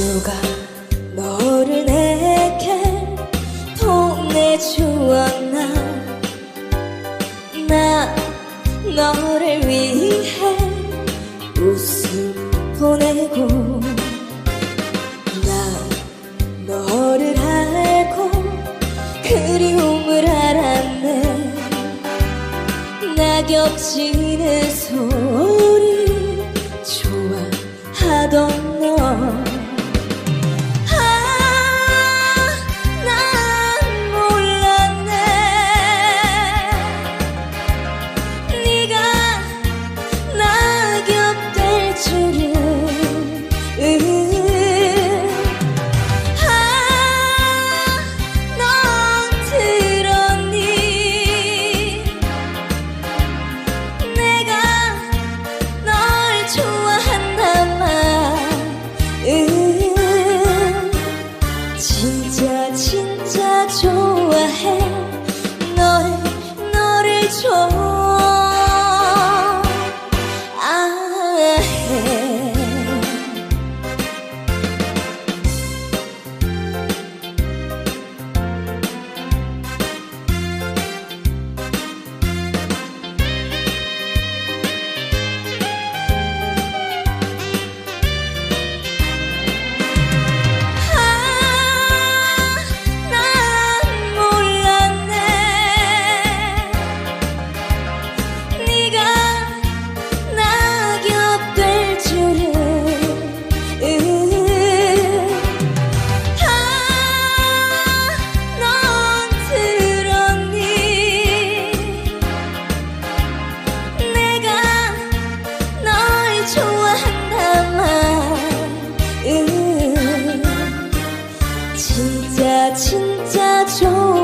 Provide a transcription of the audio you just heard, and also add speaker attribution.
Speaker 1: 누가 너를 내게 보내주었나? 나 너를 위해 웃음 보내고 나 너를 알고 그리움을 알았네. 낙엽 지는 소리 좋아하던 亲家亲家就